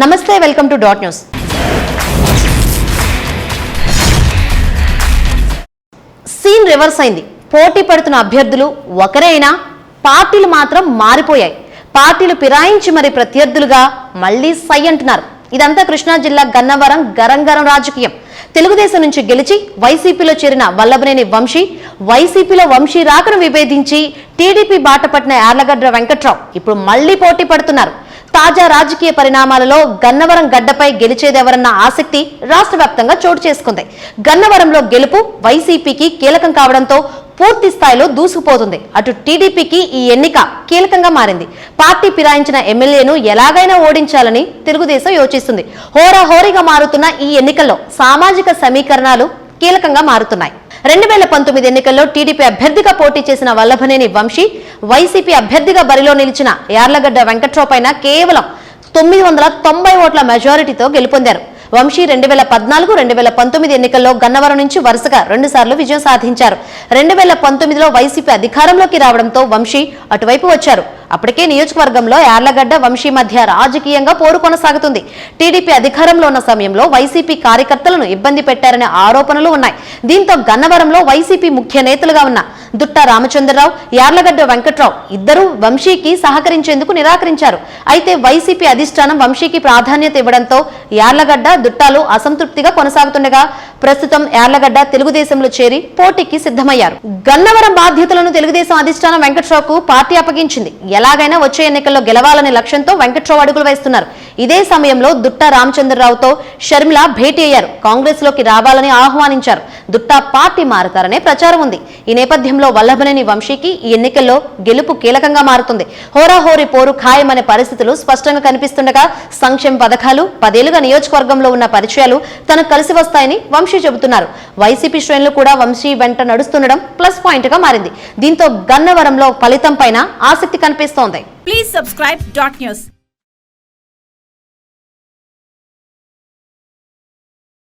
నమస్తే welcome to dot news. Scene reverse అయింది. పోటీ పడుతున్న అభ్యర్థులు ఒకరే అయినా పార్టీలు మాత్రం మారిపోయాయి. పార్టీలు పిరాయించి మరి ప్రత్యర్థులుగా మళ్ళీ సై అంటున్నారు. ఇదంతా కృష్ణా జిల్లా గన్నవరం గరంగరం రాజకీయం. తెలుగుదేశం నుంచి గెలిచి వైసీపీలో చేరిన వల్లభనేని వంశీ వైసీపీలో వంశీ రాకను విభేదించి టీడీపీ బాట పట్టిన యార్లగడ్డ వెంకట్రావు ఇప్పుడు మళ్ళీ పోటీ పడుతున్నారు. తాజా రాజకీయ పరిణామాలలో గన్నవరం గడ్డపై గెలిచేదెవరన్న ఆసక్తి రాష్ట్ర వ్యాప్తంగా చోటు చేసుకుంది. గన్నవరంలో గెలుపు వైసీపీకి కీలకం కావడంతో పూర్తి స్థాయిలో దూసుకుపోతుంది. అటు టీడీపీకి ఈ ఎన్నిక కీలకంగా మారింది. పార్టీ పిరాయించిన ఎమ్మెల్యేను ఎలాగైనా ఓడించాలని తెలుగుదేశం యోచిస్తుంది. హోరాహోరీగా మారుతున్న ఈ ఎన్నికల్లో సామాజిక సమీకరణాలు కీలకంగా మారుతున్నాయి. రెండు వేల పంతొమ్మిది ఎన్నికల్లో టీడీపీ అభ్యర్థిగా పోటీ చేసిన వల్లభనేని వంశీ వైసీపీ అభ్యర్థిగా బరిలో నిలిచిన యార్లగడ్డ వెంకట్రావు పైన కేవలం తొమ్మిది వందల తొంభై ఓట్ల మెజారిటీతో గెలుపొందారు. వంశీ రెండు వేల పద్నాలుగు రెండు వేల పంతొమ్మిది ఎన్నికల్లో గన్నవరం నుంచి వరుసగా రెండు సార్లు విజయం సాధించారు. రెండు వేల పంతొమ్మిదిలో వైసీపీ అధికారంలోకి రావడంతో వంశీ అటువైపు వచ్చారు. అప్పటికే నియోజకవర్గంలో యార్లగడ్డ వంశీ మధ్య రాజకీయంగా పోరు కొనసాగుతుంది. టీడీపీ అధికారంలో ఉన్న సమయంలో వైసీపీ కార్యకర్తలను ఇబ్బంది పెట్టారనే ఆరోపణలు ఉన్నాయి. దీంతో గన్నవరంలో వైసీపీ ముఖ్య నేతలుగా ఉన్న దుట్ట రామచంద్రరావు యార్లగడ్డ వెంకట్రావు ఇద్దరూ వంశీకి సహకరించేందుకు నిరాకరించారు. అయితే వైసీపీ అధిష్టానం వంశీకి ప్రాధాన్యత ఇవ్వడంతో యార్లగడ్డ దుట్టాలు అసంతృప్తిగా కొనసాగుతుండగా ప్రస్తుతం యార్లగడ్డ తెలుగుదేశంలో చేరి పోటీకి సిద్ధమయ్యారు. గన్నవరం బాధ్యతలను తెలుగుదేశం అధిష్టానం వెంకట్రావుకు పార్టీ అప్పగించింది. ఎలాగైనా వచ్చే ఎన్నికల్లో గెలవాలనే లక్ష్యంతో వెంకట్రావు అడుగులు వేస్తున్నారు. ఇదే సమయంలో దుట్ట రామచంద్రరావుతో షర్మిల భేటీ అయ్యారు. కాంగ్రెస్లోకి రావాలని ఆహ్వానించారు. దుట్ట పార్టీ మారతారనే ప్రచారం ఉంది. ఈ నేపథ్యంలో వల్లభనేని వంశీకి ఈ ఎన్నికల్లో గెలుపు కీలకంగా మారుతుంది. హోరాహోరీ పోరు ఖాయమనే పరిస్థితులు స్పష్టంగా కనిపిస్తుండగా సంక్షేమ పథకాలు పదేళ్ళుగా నియోజకవర్గంలో ఉన్న పరిచయాలు తనకు కలిసి వస్తాయని వంశీ చెబుతున్నారు. వైసీపీ శ్రేణులు కూడా వంశీ వెంట నడుస్తుండడం ప్లస్ పాయింట్గా మారింది. దీంతో గన్నవరంలో ఫలితం పైన ఆసక్తి కనిపిస్తోంది. Please subscribe dot news